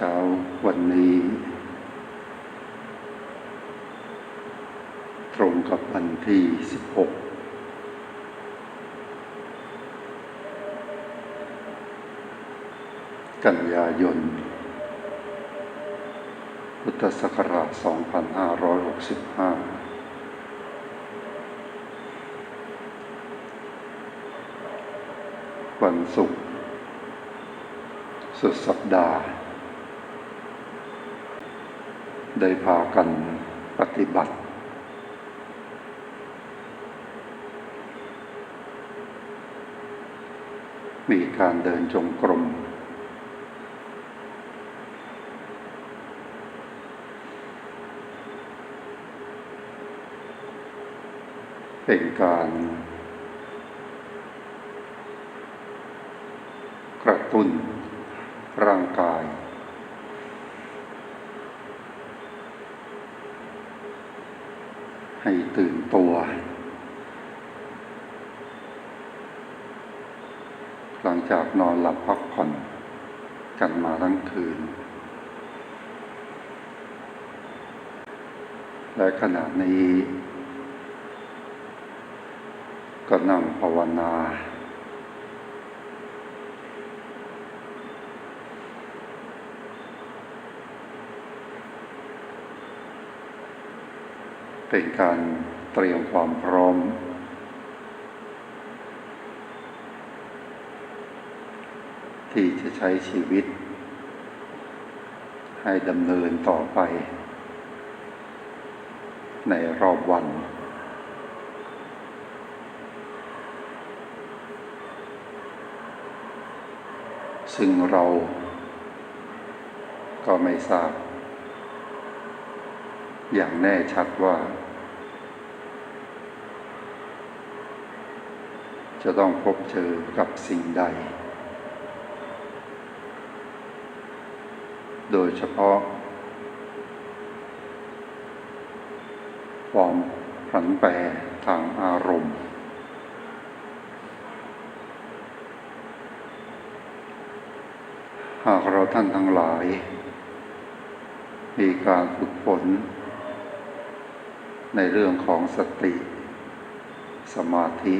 เช้าวันนี้ ตรงกับวันที่ 16 กันยายน พุทธศักราช 2565วันศุกร์สุดสัปดาห์ ได้พากันปฏิบัติ มีการเดินจงกรม เป็นการกระตุ้นร่างกาย ให้ตื่นตัว หลัง จากนอนหลับพักผ่อนกันมาทั้งคืน และขณะนี้ ก็นั่งภาวนา เป็นการเตรียมความพร้อม ที่จะใช้ชีวิต ให้ดำเนินต่อไป ในรอบวัน ซึ่งเราก็ไม่ทราบ อย่างแน่ชัดว่า จะต้องพบเจอกับสิ่งใด โดยเฉพาะ ความผันแปรทางอารมณ์ หากเราท่านทั้งหลาย มีการฝึกฝน ในเรื่องของสติ สมาธิ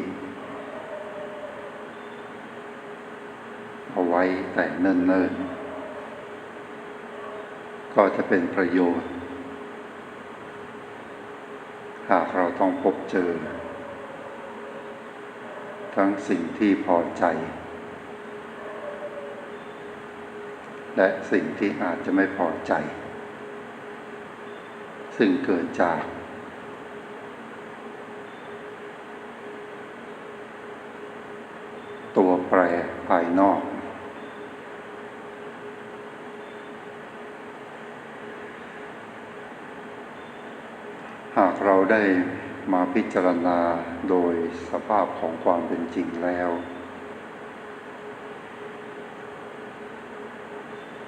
เอาไว้แต่เนิ่นๆ ก็จะเป็นประโยชน์ หากเราต้องพบเจอ ทั้งสิ่งที่พอใจ และสิ่งที่อาจจะไม่พอใจ ซึ่งเกิดจากตัวแปรภายนอก หากเรา ได้มาพิจารณาโดยสภาพของความเป็นจริงแล้ว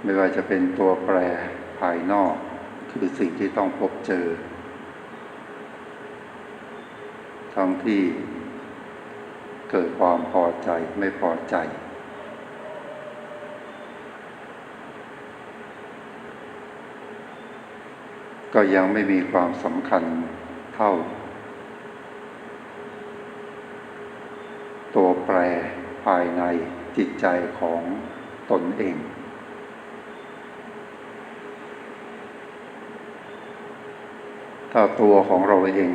ไม่ว่าจะเป็นตัวแปรภายนอกคือสิ่งที่ต้องพบเจอ ทั้งที่เกิดความพอใจไม่พอใจ ก็ยังไม่มีความสำคัญ เท่าตัวแปรภายในจิตใจของตนเอง ถ้าตัวของเราเอง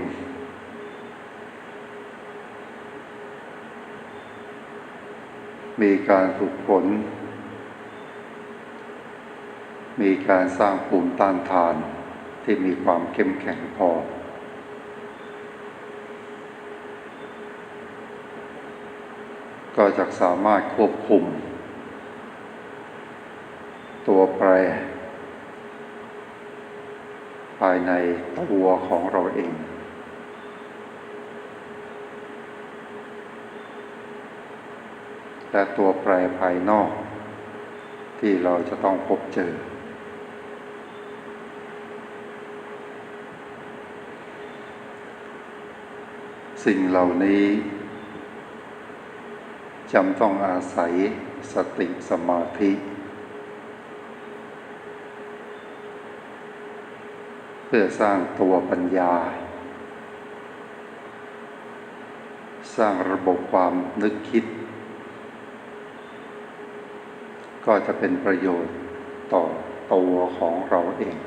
มีการฝึกฝนมีการสร้างภูมิต้านทานที่มีความเข้มแข็งพอ ก็จะสามารถควบคุม ตัวแปร ภายในตัวของเราเอง และตัวแปรภายนอก ที่เราจะต้องพบเจอสิ่งเหล่านี้ จำต้องอาศัยสติสมาธิ เพื่อสร้างตัวปัญญา สร้างระบบความนึกคิด ก็จะเป็นประโยชน์ต่อตัวของเราเอง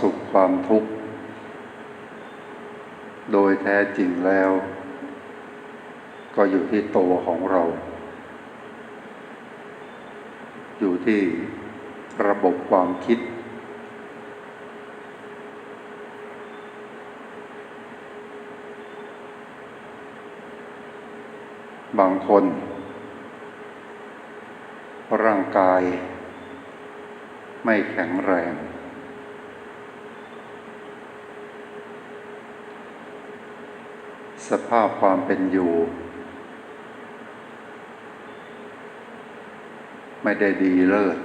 สุขความทุกข์ โดยแท้จริงแล้ว ก็อยู่ที่ตัวของเรา อยู่ที่ระบบความคิด บางคน ร่างกายไม่แข็งแรง สภาพความเป็นอยู่ ไม่ได้ดีเลิศ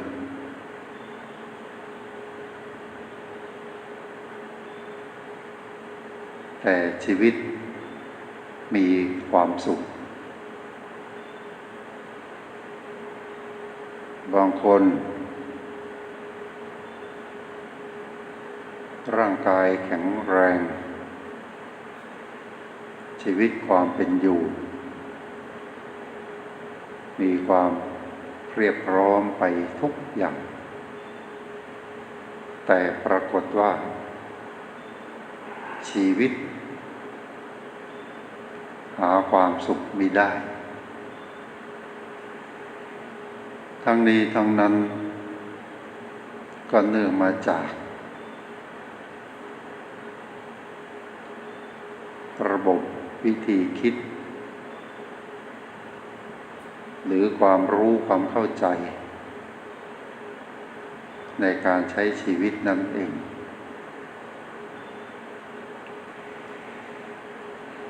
แต่ชีวิตมีความสุข บางคน ร่างกายแข็งแรง ชีวิตความเป็นอยู่ มีความเรียบพร้อมไปทุกอย่าง แต่ปรากฏว่า ชีวิต หาความสุขมิได้ ทั้งนี้ทั้งนั้น ก็เนื่องมาจาก ระบบ วิธีคิด หรือความรู้ความเข้าใจ ในการใช้ชีวิตนั่นเอง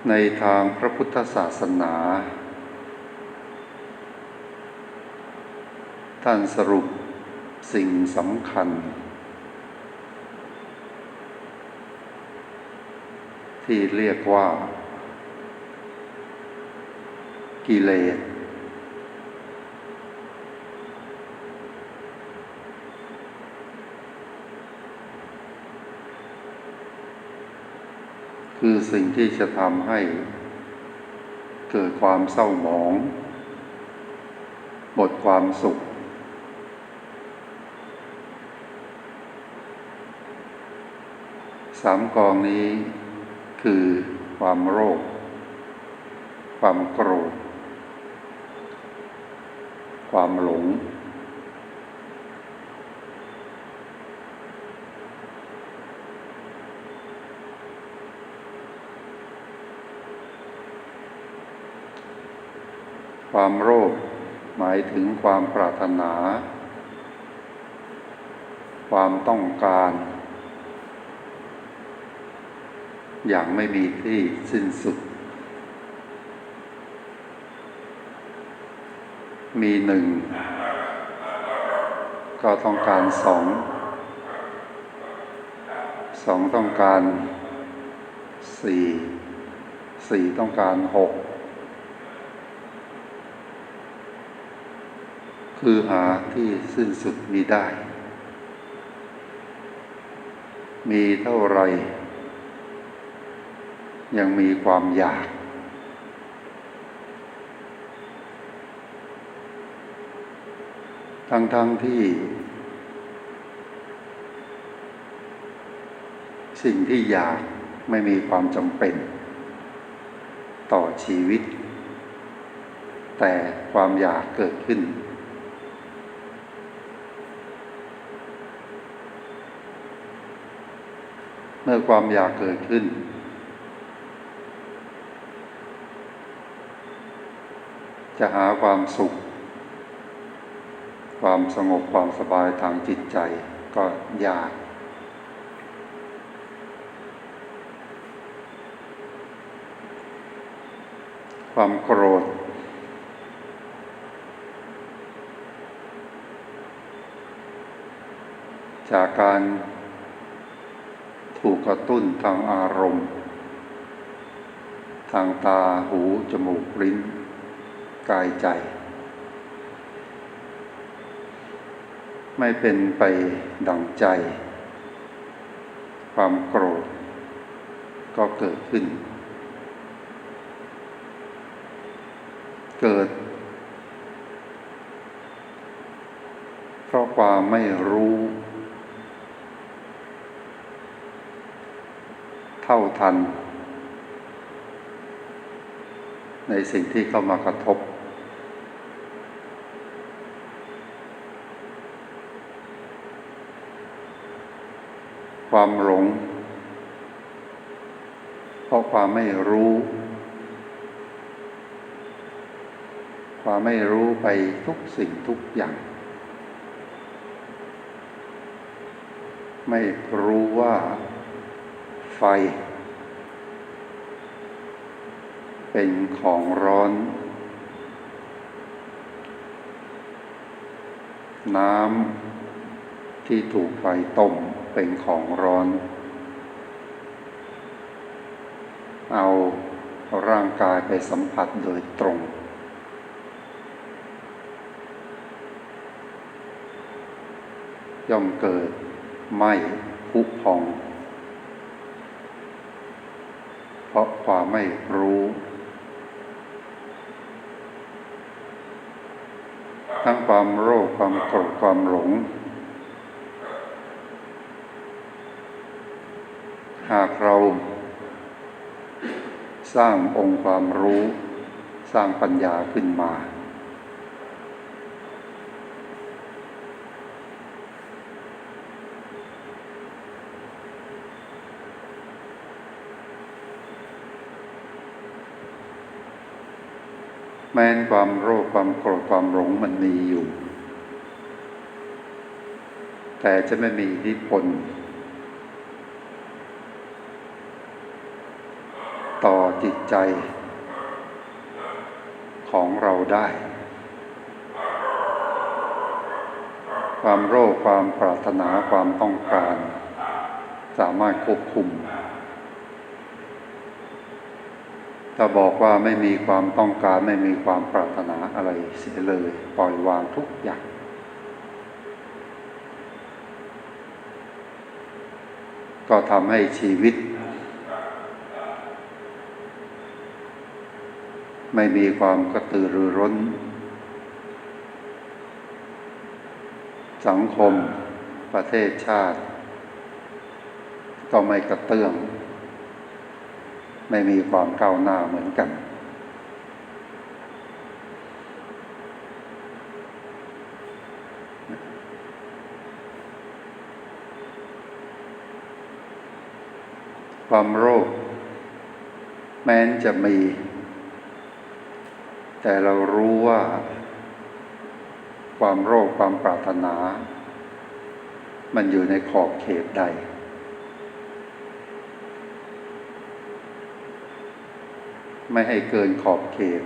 ในทางพระพุทธศาสนา ท่านสรุปสิ่งสำคัญที่เรียกว่า กิเลส คือสิ่งที่จะทำให้เกิดความเศร้าหมอง หมดความสุข สามกองนี้คือความโรค ความโกรธ ความหลง ความโรคหมายถึงความปรารถนา ความต้องการ อย่างไม่มีที่สิ้นสุด มีหนึ่ง ก็ต้องการสอง สองต้องการสี่สี่ต้องการหกคือหาที่สิ้นสุดมีได้ มีเท่าไร ยังมีความอยาก ทั้งๆทที่ สิ่งที่อยากไม่มีความจำเป็น ต่อชีวิต แต่ความอยากเกิดขึ้น เมื่อความอยากเกิดขึ้นจะหาความสุข ความสงบความสบายทางจิตใจก็ยาก ความโกรธ จากการถูกกระตุ้นทางอารมณ์ ทางตาหู จมูกลิ้น กายใจ ไม่เป็นไปดังใจ ความโกรธก็เกิดขึ้น เกิด เพราะความไม่รู้ เท่าทัน ในสิ่งที่เข้ามากระทบ ความหลง เพราะความไม่รู้ ความไม่รู้ไปทุกสิ่งทุกอย่าง ไม่รู้ว่าไฟ เป็นของร้อน น้ำที่ถูกไฟต้ม เป็นของร้อน เอาร่างกายไปสัมผัสโดยตรง ย่อมเกิดไหม้พุพอง เพราะความไม่รู้ ทั้งความโรคความโกรธความหลง หากเรา สร้างองค์ความรู้ สร้างปัญญาขึ้นมา แม้นความโรคความโกรธความหลงมันมีอยู่ แต่จะไม่มีอิทธิพล ต่อ จิตใจของเราได้ ความโรคความปรารถนาความต้องการ สามารถควบคุมถ้าบอกว่าไม่มีความต้องการไม่มีความปรารถนาอะไรเสียเลย ปล่อยวางทุกอย่าง ก็ทำให้ชีวิต ไม่มีความกระตือรือร้น สังคม ประเทศชาติ ก็ไม่กระเตื้อง ไม่มีความก้าวหน้าเหมือนกัน ความโรคแม้นจะมี แต่เรารู้ว่า ความโรคความปรารถนา มันอยู่ในขอบเขตใด ไม่ให้เกินขอบเขต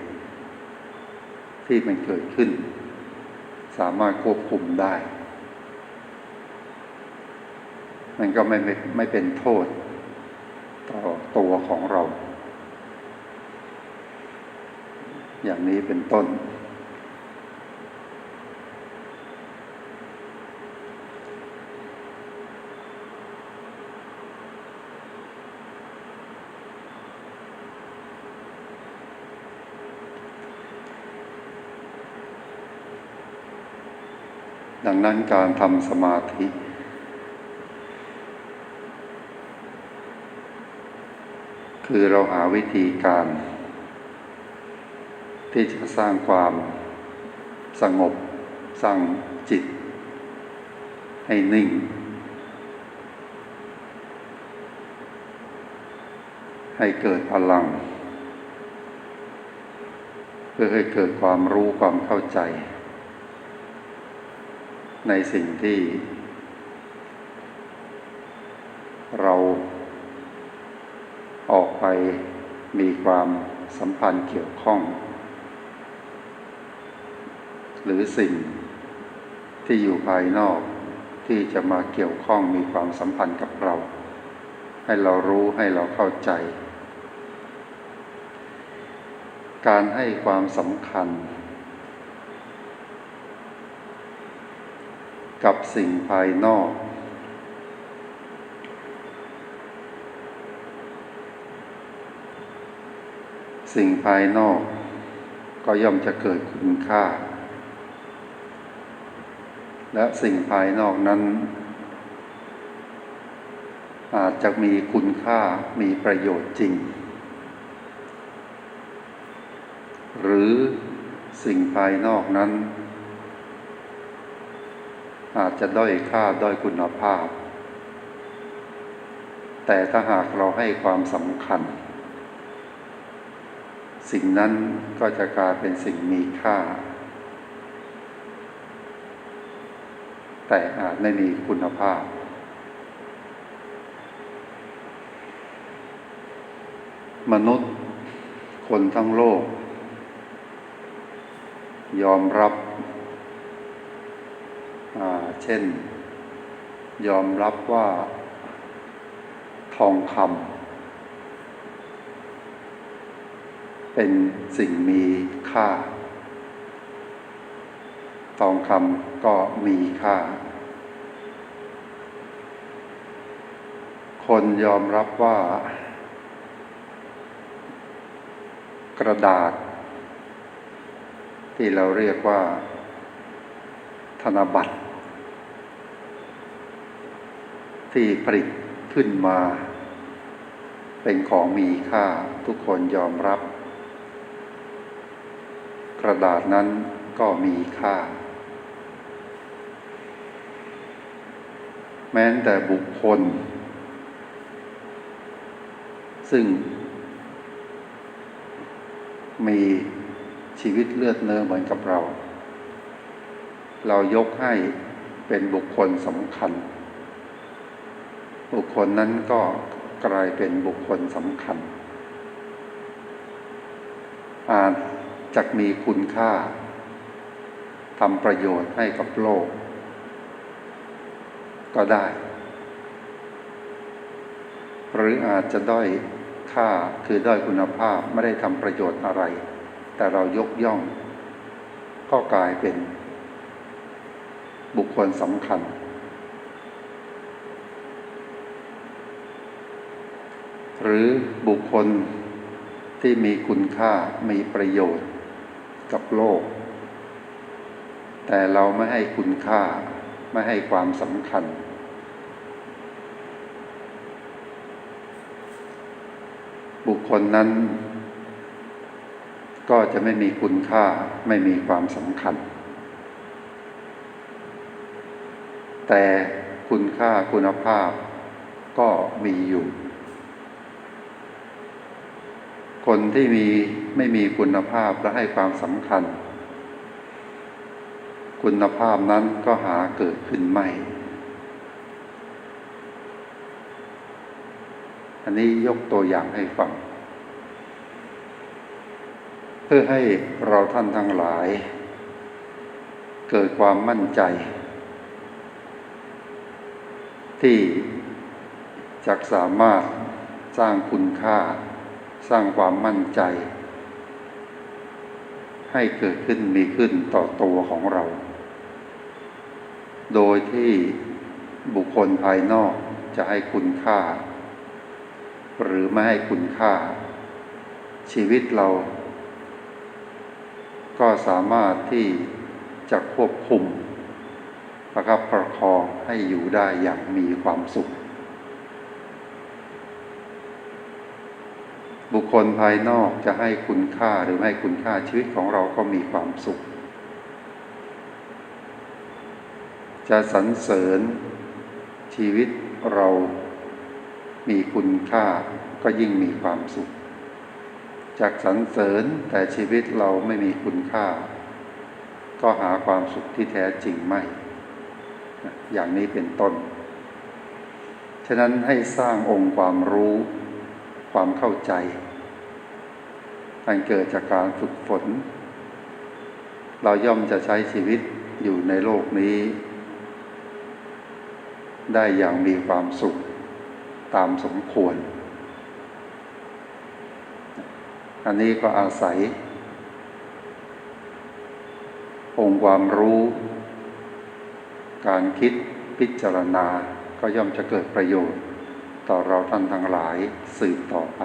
ที่มันเกิดขึ้น สามารถควบคุมได้ มันก็ไม่ไม่ไม่เป็นโทษ ต่อตัวของเรา อย่างนี้เป็นต้น ดังนั้นการทำสมาธิคือเราหาวิธีการ ที่จะสร้างความสงบสร้างจิต ให้นิ่ง ให้เกิดพลัง เพื่อให้เกิดความรู้ความเข้าใจ ในสิ่งที่ เราออกไปมีความสัมพันธ์เกี่ยวข้อง หรือสิ่งที่อยู่ภายนอกที่จะมาเกี่ยวข้องมีความสัมพันธ์กับเรา ให้เรารู้ให้เราเข้าใจ การให้ความสำคัญ กับสิ่งภายนอก สิ่งภายนอกก็ย่อมจะเกิดคุณค่า และสิ่งภายนอกนั้น อาจจะมีคุณค่ามีประโยชน์จริง หรือสิ่งภายนอกนั้น อาจจะด้อยค่าด้อยคุณภาพ แต่ถ้าหากเราให้ความสำคัญ สิ่งนั้นก็จะกลายเป็นสิ่งมีค่า แต่อาจไม่มีคุณภาพ มนุษย์คนทั้งโลก ยอมรับเช่น ยอมรับว่าทองคำเป็นสิ่งมีค่า ทองคำก็มีค่า คนยอมรับว่า กระดาษ ที่เราเรียกว่า ธนบัตร ที่ผลิตขึ้นมา เป็นของมีค่าทุกคนยอมรับ กระดาษนั้นก็มีค่าแม้แต่บุคคล ซึ่ง มีชีวิตเลือดเนื้อเหมือนกับเรา เรายกให้เป็นบุคคลสำคัญ บุคคลนั้นก็กลายเป็นบุคคลสำคัญ อาจจะมีคุณค่าทำประโยชน์ให้กับโลก ก็ได้ หรืออาจจะด้อย ค่าคือด้อยคุณภาพไม่ได้ทำประโยชน์อะไร แต่เรายกย่อง ก็กลายเป็น บุคคลสำคัญ หรือบุคคลที่มีคุณค่ามีประโยชน์กับโลก แต่เราไม่ให้คุณค่า ไม่ให้ความสำคัญ บุคคลนั้น ก็จะไม่มีคุณค่าไม่มีความสำคัญ แต่คุณค่าคุณภาพก็มีอยู่ คนที่มีไม่มีคุณภาพและให้ความสำคัญ คุณภาพนั้นก็หาเกิดขึ้นไม่ อันนี้ยกตัวอย่างให้ฟัง เพื่อให้เราท่านทั้งหลาย เกิดความมั่นใจ ที่จะสามารถสร้างคุณค่า สร้างความมั่นใจ ให้เกิดขึ้นมีขึ้นต่อตัวของเรา โดยที่บุคคลภายนอกจะให้คุณค่า หรือไม่ให้คุณค่า ชีวิตเรา ก็สามารถที่จะควบคุมประคับประคองให้อยู่ได้อย่างมีความสุข บุคคลภายนอกจะให้คุณค่าหรือไม่คุณค่าชีวิตของเราก็มีความสุข จะสรรเสริญชีวิตเรา มีคุณค่าก็ยิ่งมีความสุข จากสรรเสริญแต่ชีวิตเราไม่มีคุณค่า ก็หาความสุขที่แท้จริงไม่ อย่างนี้เป็นต้น ฉะนั้นให้สร้างองค์ความรู้ ความเข้าใจอันเกิดจากการฝึกฝน เราย่อมจะใช้ชีวิตอยู่ในโลกนี้ ได้อย่างมีความสุข ตามสมควร อันนี้ก็อาศัย องค์ความรู้ การคิดพิจารณาก็ย่อมจะเกิดประโยชน์ ต่อเราท่านทั้งหลายสืบต่อไป